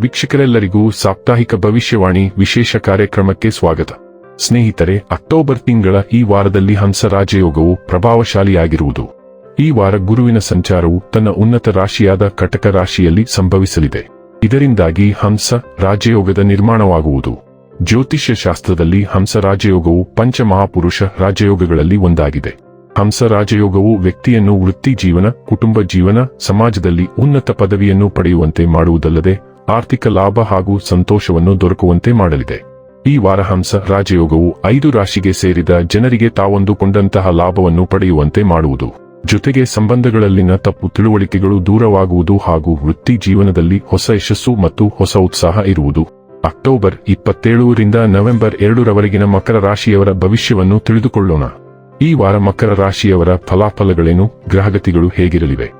ವೀಕ್ಷಕರೆಲ್ಲರಿಗೂ ಸಾಪ್ತಾಹಿಕ ಭವಿಷ್ಯವಾಣಿ ವಿಶೇಷ ಕಾರ್ಯಕ್ರಮಕ್ಕೆ ಸ್ವಾಗತ. ಸ್ನೇಹಿತರೆ, ಅಕ್ಟೋಬರ್ ತಿಂಗಳ ಈ ವಾರದಲ್ಲಿ ಹಂಸ ರಾಜಯೋಗವು ಪ್ರಭಾವಶಾಲಿಯಾಗಿರುವುದು. ಈ ವಾರ ಗುರುವಿನ ಸಂಚಾರವು ತನ್ನ ಉನ್ನತ ರಾಶಿಯಾದ ಕಟಕ ರಾಶಿಯಲ್ಲಿ ಸಂಭವಿಸಲಿದೆ. ಇದರಿಂದಾಗಿ ಹಂಸ ರಾಜಯೋಗದ ನಿರ್ಮಾಣವಾಗುವುದು. ಜ್ಯೋತಿಷ್ಯ ಶಾಸ್ತ್ರದಲ್ಲಿ ಹಂಸ ರಾಜಯೋಗವು ಪಂಚಮಹಾಪುರುಷ ರಾಜಯೋಗಗಳಲ್ಲಿ ಒಂದಾಗಿದೆ. ಹಂಸ ರಾಜಯೋಗವು ವ್ಯಕ್ತಿಯನ್ನು ವೃತ್ತಿ ಜೀವನ, ಕುಟುಂಬ ಜೀವನ, ಸಮಾಜದಲ್ಲಿ ಉನ್ನತ ಪದವಿಯನ್ನು ಪಡೆಯುವಂತೆ ಮಾಡುವುದಲ್ಲದೆ ಆರ್ಥಿಕ ಲಾಭ ಹಾಗೂ ಸಂತೋಷವನ್ನು ದೊರಕುವಂತೆ ಮಾಡಲಿದೆ. ಈ ವಾರಹಂಸ ರಾಜಯೋಗವು ಐದು ರಾಶಿಗೆ ಸೇರಿದ ಜನರಿಗೆ ತಾವೊಂದುಕೊಂಡಂತಹ ಲಾಭವನ್ನು ಪಡೆಯುವಂತೆ ಮಾಡುವುದು. ಜೊತೆಗೆ ಸಂಬಂಧಗಳಲ್ಲಿನ ತಪ್ಪು ತಿಳುವಳಿಕೆಗಳು ದೂರವಾಗುವುದು ಹಾಗೂ ವೃತ್ತಿ ಜೀವನದಲ್ಲಿ ಹೊಸ ಯಶಸ್ಸು ಮತ್ತು ಹೊಸ ಉತ್ಸಾಹ ಇರುವುದು. ಅಕ್ಟೋಬರ್ ಇಪ್ಪತ್ತೇಳರಿಂದ ನವೆಂಬರ್ ಎರಡರವರೆಗಿನ ಮಕರ ರಾಶಿಯವರ ಭವಿಷ್ಯವನ್ನು ತಿಳಿದುಕೊಳ್ಳೋಣ. ಈ ವಾರ ಮಕರ ರಾಶಿಯವರ ಫಲಾಫಲಗಳೇನು, ಗ್ರಹಗತಿಗಳು ಹೇಗಿರಲಿವೆ?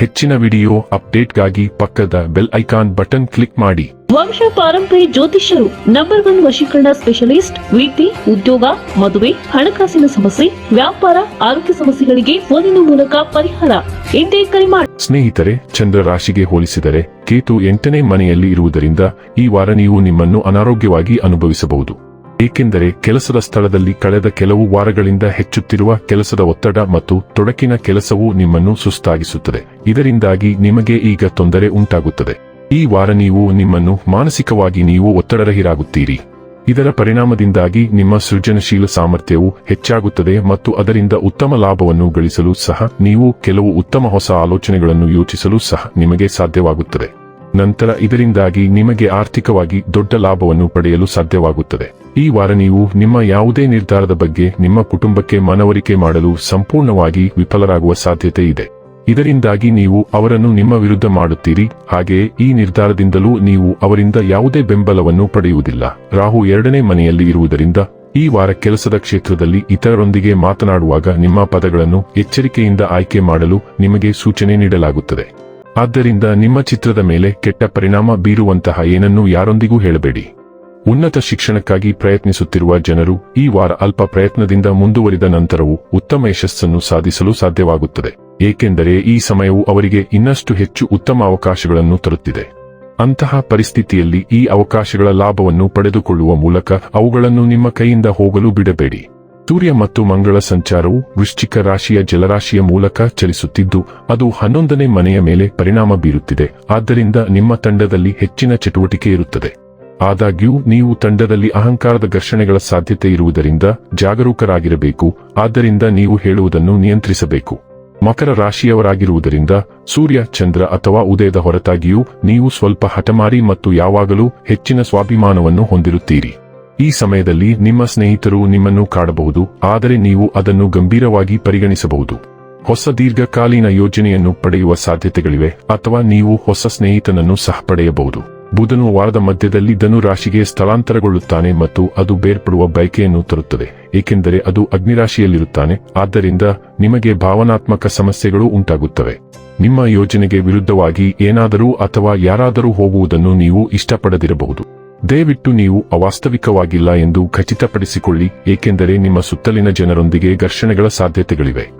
ಹೆಚ್ಚಿನ ವಿಡಿಯೋ ಅಪ್ಡೇಟ್ಗಾಗಿ ಪಕ್ಕದ ಬೆಲ್ ಐಕಾನ್ ಬಟನ್ ಕ್ಲಿಕ್ ಮಾಡಿ. ವಂಶ ಪಾರಂಪರಿ ಜ್ಯೋತಿಷ್ಯರು ನಂಬರ್ ಒನ್ ವಶೀಕರಣ ಸ್ಪೆಷಲಿಸ್ಟ್ ವೃತ್ತಿ ಉದ್ಯೋಗ ಮದುವೆ ಹಣಕಾಸಿನ ಸಮಸ್ಯೆ ವ್ಯಾಪಾರ ಆರೋಗ್ಯ ಸಮಸ್ಯೆಗಳಿಗೆ ಫೋನಿನ ಮೂಲಕ ಪರಿಹಾರ. ಎಂದೇ ಕರೆ ಮಾಡಿ ಸ್ನೇಹಿತರೆ ಚಂದ್ರ ರಾಶಿಗೆ ಹೋಲಿಸಿದರೆ ಕೇತು ಎಂಟನೇ ಮನೆಯಲ್ಲಿ ಇರುವುದರಿಂದ ಈ ವಾರ ನೀವು ನಿಮ್ಮನ್ನು ಅನಾರೋಗ್ಯವಾಗಿ ಅನುಭವಿಸಬಹುದು. ಏಕೆಂದರೆ ಕೆಲಸದ ಸ್ಥಳದಲ್ಲಿ ಕಳೆದ ಕೆಲವು ವಾರಗಳಿಂದ ಹೆಚ್ಚುತ್ತಿರುವ ಕೆಲಸದ ಒತ್ತಡ ಮತ್ತು ತೊಡಕಿನ ಕೆಲಸವು ನಿಮ್ಮನ್ನು ಸುಸ್ತಾಗಿಸುತ್ತದೆ. ಇದರಿಂದಾಗಿ ನಿಮಗೆ ಈಗ ತೊಂದರೆ ಉಂಟಾಗುತ್ತದೆ. ಈ ವಾರ ನೀವು ನಿಮ್ಮನ್ನು ಮಾನಸಿಕವಾಗಿ ನೀವು ಒತ್ತಡರಹಿರಾಗುತ್ತೀರಿ. ಇದರ ಪರಿಣಾಮದಿಂದಾಗಿ ನಿಮ್ಮ ಸೃಜನಶೀಲ ಸಾಮರ್ಥ್ಯವು ಹೆಚ್ಚಾಗುತ್ತದೆ ಮತ್ತು ಅದರಿಂದ ಉತ್ತಮ ಲಾಭವನ್ನು ಗಳಿಸಲು ಸಹ ನೀವು ಕೆಲವು ಉತ್ತಮ ಹೊಸ ಆಲೋಚನೆಗಳನ್ನು ಯೋಚಿಸಲು ಸಹ ನಿಮಗೆ ಸಾಧ್ಯವಾಗುತ್ತದೆ. ನಂತರ ಇದರಿಂದಾಗಿ ನಿಮಗೆ ಆರ್ಥಿಕವಾಗಿ ದೊಡ್ಡ ಲಾಭವನ್ನು ಪಡೆಯಲು ಸಾಧ್ಯವಾಗುತ್ತದೆ. ಈ ವಾರ ನೀವು ನಿಮ್ಮ ಯಾವುದೇ ನಿರ್ಧಾರದ ಬಗ್ಗೆ ನಿಮ್ಮ ಕುಟುಂಬಕ್ಕೆ ಮನವರಿಕೆ ಮಾಡಲು ಸಂಪೂರ್ಣವಾಗಿ ವಿಫಲರಾಗುವ ಸಾಧ್ಯತೆ ಇದೆ. ಇದರಿಂದಾಗಿ ನೀವು ಅವರನ್ನು ನಿಮ್ಮ ವಿರುದ್ಧ ಮಾಡುತ್ತೀರಿ. ಹಾಗೆಯೇ ಈ ನಿರ್ಧಾರದಿಂದಲೂ ನೀವು ಅವರಿಂದ ಯಾವುದೇ ಬೆಂಬಲವನ್ನು ಪಡೆಯುವುದಿಲ್ಲ. ರಾಹು ಎರಡನೇ ಮನೆಯಲ್ಲಿ ಇರುವುದರಿಂದ ಈ ವಾರ ಕೆಲಸದ ಕ್ಷೇತ್ರದಲ್ಲಿ ಇತರರೊಂದಿಗೆ ಮಾತನಾಡುವಾಗ ನಿಮ್ಮ ಪದಗಳನ್ನು ಎಚ್ಚರಿಕೆಯಿಂದ ಆಯ್ಕೆ ಮಾಡಲು ನಿಮಗೆ ಸೂಚನೆ ನೀಡಲಾಗುತ್ತದೆ. ಆದ್ದರಿಂದ ನಿಮ್ಮ ಚಿತ್ರದ ಮೇಲೆ ಕೆಟ್ಟ ಪರಿಣಾಮ ಬೀರುವಂತಹ ಏನನ್ನೂ ಯಾರೊಂದಿಗೂ ಹೇಳಬೇಡಿ. ಉನ್ನತ ಶಿಕ್ಷಣಕ್ಕಾಗಿ ಪ್ರಯತ್ನಿಸುತ್ತಿರುವ ಜನರು ಈ ವಾರ ಅಲ್ಪ ಪ್ರಯತ್ನದಿಂದ ಮುಂದುವರಿದ ನಂತರವೂ ಉತ್ತಮ ಯಶಸ್ಸನ್ನು ಸಾಧಿಸಲು ಸಾಧ್ಯವಾಗುತ್ತದೆ. ಏಕೆಂದರೆ ಈ ಸಮಯವು ಅವರಿಗೆ ಇನ್ನಷ್ಟು ಹೆಚ್ಚು ಉತ್ತಮ ಅವಕಾಶಗಳನ್ನು ತರುತ್ತಿದೆ. ಅಂತಹ ಪರಿಸ್ಥಿತಿಯಲ್ಲಿ ಈ ಅವಕಾಶಗಳ ಲಾಭವನ್ನು ಪಡೆದುಕೊಳ್ಳುವ ಮೂಲಕ ಅವುಗಳನ್ನು ನಿಮ್ಮ ಕೈಯಿಂದ ಹೋಗಲು ಬಿಡಬೇಡಿ. ಸೂರ್ಯ ಮತ್ತು ಮಂಗಳ ಸಂಚಾರವು ವೃಶ್ಚಿಕ ರಾಶಿಯ ಜಲರಾಶಿಯ ಮೂಲಕ ಚಲಿಸುತ್ತಿದ್ದು, ಅದು ಹನ್ನೊಂದನೇ ಮನೆಯ ಮೇಲೆ ಪರಿಣಾಮ ಬೀರುತ್ತಿದೆ. ಆದ್ದರಿಂದ ನಿಮ್ಮ ತಂಡದಲ್ಲಿ ಹೆಚ್ಚಿನ ಚಟುವಟಿಕೆ ಇರುತ್ತದೆ. ಆದಾಗ್ಯೂ, ನೀವು ತಂಡದಲ್ಲಿ ಅಹಂಕಾರದ ಘರ್ಷಣೆಗಳ ಸಾಧ್ಯತೆ ಇರುವುದರಿಂದ ಜಾಗರೂಕರಾಗಿರಬೇಕು. ಆದ್ದರಿಂದ ನೀವು ಹೇಳುವುದನ್ನು ನಿಯಂತ್ರಿಸಬೇಕು. ಮಕರ ರಾಶಿಯವರಾಗಿರುವುದರಿಂದ ಸೂರ್ಯ, ಚಂದ್ರ ಅಥವಾ ಉದಯದ ಹೊರತಾಗಿಯೂ ನೀವು ಸ್ವಲ್ಪ ಹಠಮಾರಿ ಮತ್ತು ಯಾವಾಗಲೂ ಹೆಚ್ಚಿನ ಸ್ವಾಭಿಮಾನವನ್ನು ಹೊಂದಿರುತ್ತೀರಿ. ಈ ಸಮಯದಲ್ಲಿ ನಿಮ್ಮ ಸ್ನೇಹಿತರು ನಿಮ್ಮನ್ನು ಕಾಡಬಹುದು, ಆದರೆ ನೀವು ಅದನ್ನು ಗಂಭೀರವಾಗಿ ಪರಿಗಣಿಸಬಹುದು. ಹೊಸ ದೀರ್ಘಕಾಲೀನ ಯೋಜನೆಯನ್ನು ಪಡೆಯುವ ಸಾಧ್ಯತೆಗಳಿವೆ, ಅಥವಾ ನೀವು ಹೊಸ ಸ್ನೇಹಿತನನ್ನು ಸಹ ಪಡೆಯಬಹುದು. ಬುಧನು ವಾರದ ಮಧ್ಯದಲ್ಲಿ ಧನು ರಾಶಿಗೆ ಸ್ಥಳಾಂತರಗೊಳ್ಳುತ್ತಾನೆ ಮತ್ತು ಅದು ಬೇರ್ಪಡುವ ಬಯಕೆಯನ್ನು ತರುತ್ತದೆ, ಏಕೆಂದರೆ ಅದು ಅಗ್ನಿರಾಶಿಯಲ್ಲಿರುತ್ತಾನೆ, ಆದ್ದರಿಂದ ನಿಮಗೆ ಭಾವನಾತ್ಮಕ ಸಮಸ್ಯೆಗಳು ಉಂಟಾಗುತ್ತವೆ. ನಿಮ್ಮ ಯೋಜನೆಗೆ ವಿರುದ್ಧವಾಗಿ ಏನಾದರೂ ಅಥವಾ ಯಾರಾದರೂ ಹೋಗುವುದನ್ನು ನೀವು ಇಷ್ಟಪಡದಿರಬಹುದು. ದಯವಿಟ್ಟು ನೀವು ಅವಾಸ್ತವಿಕವಾಗಿಲ್ಲ ಎಂದು ಖಚಿತಪಡಿಸಿಕೊಳ್ಳಿ, ಏಕೆಂದರೆ ನಿಮ್ಮ ಸುತ್ತಲಿನ ಜನರೊಂದಿಗೆ ಘರ್ಷಣೆಗಳ ಸಾಧ್ಯತೆಗಳಿವೆ.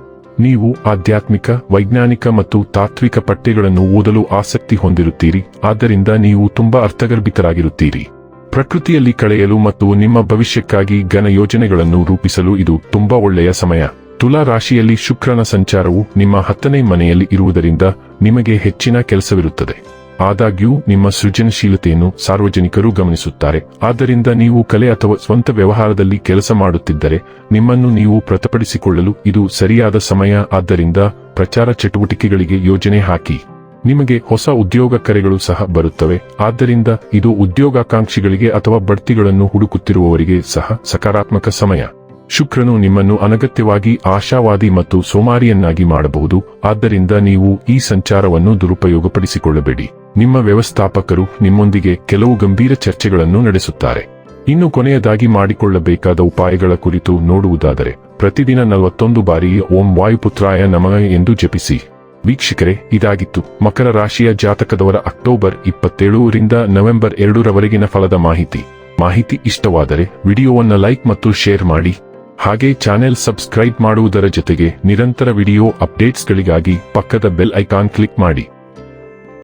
ನೀವು ಆಧ್ಯಾತ್ಮಿಕ, ವೈಜ್ಞಾನಿಕ ಮತ್ತು ತಾತ್ವಿಕ ಪಠ್ಯಗಳನ್ನು ಓದಲು ಆಸಕ್ತಿ ಹೊಂದಿರುತ್ತೀರಿ, ಆದ್ದರಿಂದ ನೀವು ತುಂಬಾ ಅರ್ಥಗರ್ಭಿತರಾಗಿರುತ್ತೀರಿ. ಪ್ರಕೃತಿಯಲ್ಲಿ ಕಳೆಯಲು ಮತ್ತು ನಿಮ್ಮ ಭವಿಷ್ಯಕ್ಕಾಗಿ ಘನ ಯೋಜನೆಗಳನ್ನು ರೂಪಿಸಲು ಇದು ತುಂಬಾ ಒಳ್ಳೆಯ ಸಮಯ. ತುಲಾ ರಾಶಿಯಲ್ಲಿ ಶುಕ್ರನ ಸಂಚಾರವು ನಿಮ್ಮ ಹತ್ತನೇ ಮನೆಯಲ್ಲಿ ಇರುವುದರಿಂದ ನಿಮಗೆ ಹೆಚ್ಚಿನ ಕೆಲಸವಿರುತ್ತದೆ. ಆದಾಗ್ಯೂ, ನಿಮ್ಮ ಸೃಜನಶೀಲತೆಯನ್ನು ಸಾರ್ವಜನಿಕರು ಗಮನಿಸುತ್ತಾರೆ. ಆದ್ದರಿಂದ ನೀವು ಕಲೆ ಅಥವಾ ಸ್ವಂತ ವ್ಯವಹಾರದಲ್ಲಿ ಕೆಲಸ ಮಾಡುತ್ತಿದ್ದರೆ, ನಿಮ್ಮನ್ನು ನೀವು ಪ್ರತಪಡಿಸಿಕೊಳ್ಳಲು ಇದು ಸರಿಯಾದ ಸಮಯ. ಆದ್ದರಿಂದ ಪ್ರಚಾರ ಚಟುವಟಿಕೆಗಳಿಗೆ ಯೋಜನೆ ಹಾಕಿ. ನಿಮಗೆ ಹೊಸ ಉದ್ಯೋಗ ಕರೆಗಳು ಸಹ ಬರುತ್ತವೆ. ಆದ್ದರಿಂದ ಇದು ಉದ್ಯೋಗಾಕಾಂಕ್ಷಿಗಳಿಗೆ ಅಥವಾ ಬಡ್ತಿಗಳನ್ನು ಹುಡುಕುತ್ತಿರುವವರಿಗೆ ಸಹ ಸಕಾರಾತ್ಮಕ ಸಮಯ. ಶುಕ್ರನು ನಿಮ್ಮನ್ನು ಅನಗತ್ಯವಾಗಿ ಆಶಾವಾದಿ ಮತ್ತು ಸೋಮಾರಿಯನ್ನಾಗಿ ಮಾಡಬಹುದು. ಆದ್ದರಿಂದ ನೀವು ಈ ಸಂಚಾರವನ್ನು ದುರುಪಯೋಗಪಡಿಸಿಕೊಳ್ಳಬೇಡಿ. ನಿಮ್ಮ ವ್ಯವಸ್ಥಾಪಕರು ನಿಮ್ಮೊಂದಿಗೆ ಕೆಲವು ಗಂಭೀರ ಚರ್ಚೆಗಳನ್ನು ನಡೆಸುತ್ತಾರೆ. ಇನ್ನು ಕೊನೆಯದಾಗಿ ಮಾಡಿಕೊಳ್ಳಬೇಕಾದ ಉಪಾಯಗಳ ಕುರಿತು ನೋಡುವುದಾದರೆ, ಪ್ರತಿದಿನ ನಲವತ್ತೊಂದು ಬಾರಿ ಓಂ ವಾಯುಪುತ್ರಾಯ ನಮಃ ಎಂದು ಜಪಿಸಿ. ವೀಕ್ಷಕರೇ, ಇದಾಗಿತ್ತು. ಮಕರ ರಾಶಿಯ ಜಾತಕದವರ ಅಕ್ಟೋಬರ್ ಇಪ್ಪತ್ತೇಳರಿಂದ ನವೆಂಬರ್ ಎರಡರವರೆಗಿನ ಫಲದ ಮಾಹಿತಿ. ಮಾಹಿತಿ ಇಷ್ಟವಾದರೆ ವಿಡಿಯೋವನ್ನ ಲೈಕ್ ಮತ್ತು ಶೇರ್ ಮಾಡಿ. ಹಾಗೆ ಚಾನೆಲ್ ಸಬ್ಸ್ಕ್ರೈಬ್ ಮಾಡುವುದರ ಜೊತೆಗೆ ನಿರಂತರ ವಿಡಿಯೋ ಅಪ್ಡೇಟ್ಸ್ಗಳಿಗಾಗಿ ಪಕ್ಕದ ಬೆಲ್ ಐಕಾನ್ ಕ್ಲಿಕ್ ಮಾಡಿ.